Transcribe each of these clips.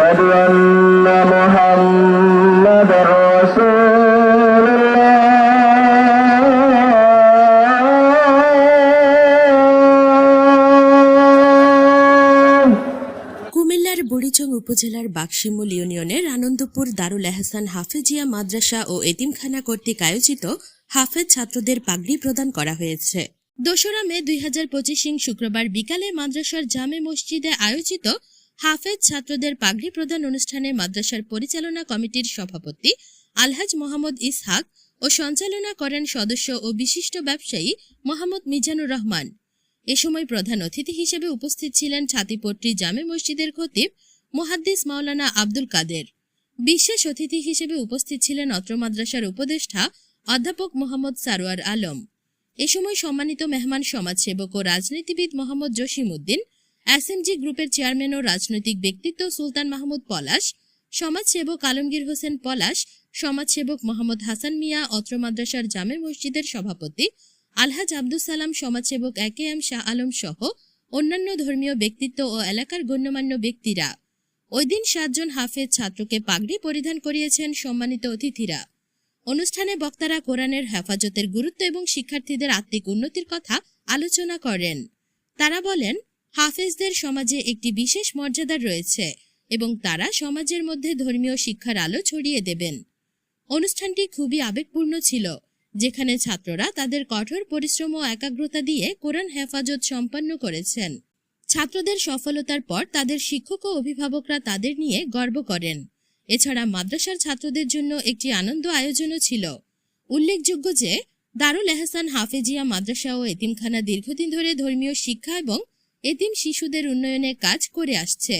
أشهد أن محمد رسول الله কুমিল্লার বুড়িচং উপজেলার বাক্সিমুল ইউনিয়নের আনন্দপুর দারুল এহসান হাফেজিয়া মাদ্রাসা ও এতিমখানা কর্তৃক আয়োজিত হাফেজ ছাত্রদের পাগড়ি প্রদান করা হয়েছে দোসরা মে দুই হাজার পঁচিশ শুক্রবার বিকালে মাদ্রাসার জামে মসজিদে আয়োজিত হাফেজ ছাত্রদের পাগড়ি প্রদান অনুষ্ঠানে মাদ্রাসার পরিচালনা কমিটির সভাপতি আলহাজ মোহাম্মদ ইসহাক ও সঞ্চালনা করেন সদস্য ও বিশিষ্ট ব্যবসায়ী মোহাম্মদ মিজানুর রহমান। এ সময় প্রধান অতিথি হিসেবে উপস্থিত ছিলেন ছাতিপট্টি জামে মসজিদের খতিব মুহাদ্দিস মাওলানা আব্দুল কাদের। বিশেষ অতিথি হিসেবে উপস্থিত ছিলেন অত্র মাদ্রাসার উপদেষ্টা অধ্যাপক মোহাম্মদ সারোয়ার আলম। এ সময় সম্মানিত মেহমান সমাজসেবক ও রাজনীতিবিদ মোহাম্মদ জসিম উদ্দিন এসএমজি গ্রুপের চেয়ারম্যান ও রাজনৈতিক ব্যক্তিত্ব সুলতান মাহমুদ পলাশ, সমাজসেবক আলমগীর হোসেন পলাশ, সমাজসেবক মোহাম্মদ হাসান মিয়া, অত্র মাদ্রাসার জামে মসজিদের সভাপতি আলহাজ আব্দুল সালাম, সমাজসেবক একে এম শাহ আলম সহ অন্যান্য ধর্মীয় ব্যক্তিত্ব ও এলাকার গণ্যমান্য ব্যক্তিরা। ওই দিন সাতজন হাফেজ ছাত্রকে পাগড়ি পরিধান করিয়েছেন সম্মানিত অতিথিরা। অনুষ্ঠানে বক্তারা কোরআনের হেফাজতের গুরুত্ব এবং শিক্ষার্থীদের আত্মিক উন্নতির কথা আলোচনা করেন। তারা বলেন হাফেজদের সমাজে একটি বিশেষ মর্যাদা রয়েছে এবং তারা সমাজের মধ্যে ধর্মীয় শিক্ষার আলো ছড়িয়ে দেবেন। অনুষ্ঠানটি খুবই আবেগপূর্ণ ছিল, যেখানে ছাত্ররা তাদের কঠোর পরিশ্রম ও একাগ্রতা দিয়ে কোরআন হেফাজত সম্পন্ন করেছেন। ছাত্রদের সফলতার পর তাদের শিক্ষক ও অভিভাবকরা তাদের নিয়ে গর্ব করেন। এছাড়া মাদ্রাসার ছাত্রদের জন্য একটি আনন্দ আয়োজনও ছিল। উল্লেখযোগ্য যে, দারুল এহসান হাফেজিয়া মাদ্রাসা ও এতিমখানা দীর্ঘদিন ধরে ধর্মীয় শিক্ষা এবং এতিম শিশুদের উন্নয়নে কাজ করে আসছে।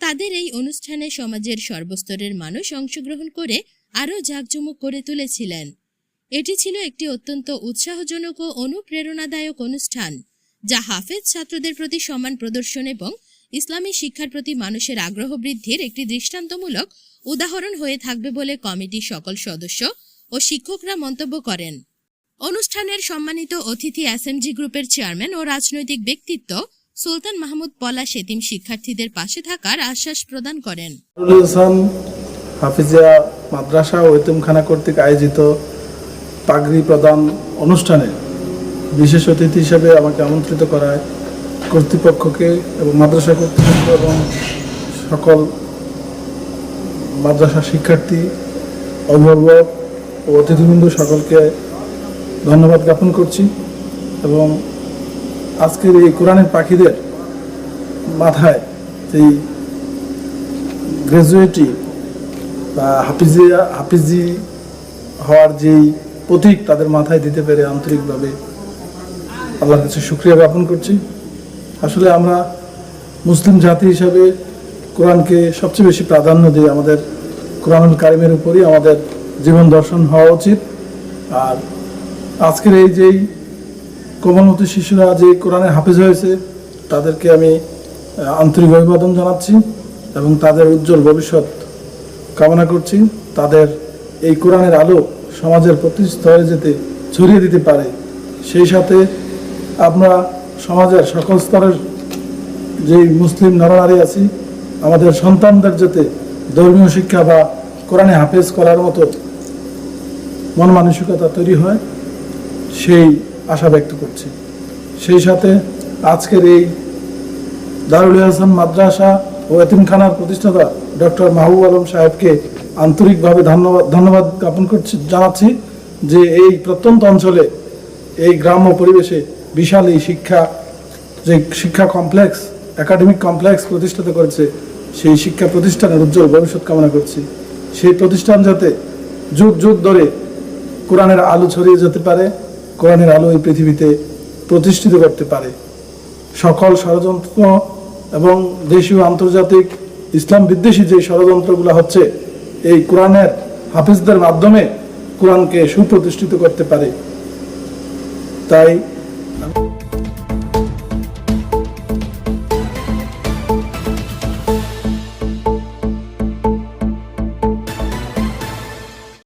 তাদের এই অনুষ্ঠানে সমাজের সর্বস্তরের মানুষ অংশগ্রহণ করে আরও জাঁকজমক করে তুলেছিলেন। এটি ছিল একটি অত্যন্ত উৎসাহজনক ও অনুপ্রেরণাদায়ক অনুষ্ঠান, যা হাফেজ ছাত্রদের প্রতি সম্মান প্রদর্শন এবং ইসলামী শিক্ষার প্রতি মানুষের আগ্রহ বৃদ্ধির একটি দৃষ্টান্তমূলক উদাহরণ হয়ে থাকবে বলে কমিটির সকল সদস্য ও শিক্ষকরা মন্তব্য করেন। অনুষ্ঠানের সম্মানিত অতিথি এসএমজি গ্রুপের চেয়ারম্যান ও রাজনৈতিক ব্যক্তিত্ব সুলতান মাহমুদ পলাশ এতিম শিক্ষার্থীদের পাশে থাকার আশ্বাস প্রদান করেন। হাফিজিয়া মাদ্রাসা ও এতিমখানা কর্তৃক আয়োজিত পাগড়ি প্রদান অনুষ্ঠানে বিশেষ অতিথি হিসেবে আমাকে আমন্ত্রিত করায় কর্তৃপক্ষকে এবং মাদ্রাসা কর্তৃপক্ষ এবং সকল মাদ্রাসা শিক্ষার্থী, অভিভাবক ও অতিথিবৃন্দ সকলকে ধন্যবাদ জ্ঞাপন করছি এবং আজকের এই কোরআনের পাখিদের মাথায় এই গ্র্যাজুয়েটি বা হাফিজিয়া, হাফিজি হওয়ার যেই প্রতীক তাদের মাথায় দিতে পেরে আন্তরিকভাবে আল্লাহর কাছে শুক্রিয়া জ্ঞাপন করছি। আসলে আমরা মুসলিম জাতি হিসাবে কোরআনকে সবচেয়ে বেশি প্রাধান্য দিই আমাদের কোরআনুল কারিমের উপরই আমাদের জীবন দর্শন হওয়া উচিত। আর আজকের এই যেই কোমলমতি শিশুরা যে কোরআনে হাফেজ হয়েছে, তাদেরকে আমি আন্তরিক অভিবাদন জানাচ্ছি এবং তাদের উজ্জ্বল ভবিষ্যৎ কামনা করছি। তাদের এই কোরআনের আলো সমাজের প্রতি স্তরে যেতে ছড়িয়ে দিতে পারে। সেই সাথে আমরা সমাজের সকল স্তরের যেই মুসলিম নরনারী আছি, আমাদের সন্তানদের যাতে ধর্মীয় শিক্ষা বা কোরআনে হাফেজ করার মতো মন মানসিকতা তৈরি হয়, সেই আশা ব্যক্ত করছি। সেই সাথে আজকের এই দারুল হাসান মাদ্রাসা ও এতিমখানার প্রতিষ্ঠাতা ডক্টর মাহবুব আলম সাহেবকে আন্তরিকভাবে ধন্যবাদ ধন্যবাদ জ্ঞাপন করছি জানাচ্ছি যে এই প্রত্যন্ত অঞ্চলে এই গ্রাম্য পরিবেশে বিশাল এই শিক্ষা যে শিক্ষা কমপ্লেক্স, একাডেমিক কমপ্লেক্স প্রতিষ্ঠিত করেছে, সেই শিক্ষা প্রতিষ্ঠানের উজ্জ্বল ভবিষ্যৎ কামনা করছি। সেই প্রতিষ্ঠান যাতে যুগ যুগ ধরে কোরআনের আলো ছড়িয়ে যেতে পারে কোরআনের আলো এই পৃথিবীতে প্রতিষ্ঠিত করতে পারে। সকল ষড়যন্ত্র এবং দেশীয় আন্তর্জাতিক ইসলাম বিদ্বেষী যে ষড়যন্ত্রগুলো হচ্ছে, এই কোরআনের হাফিজদের মাধ্যমে কোরআনকে সুপ্রতিষ্ঠিত করতে পারে। তাই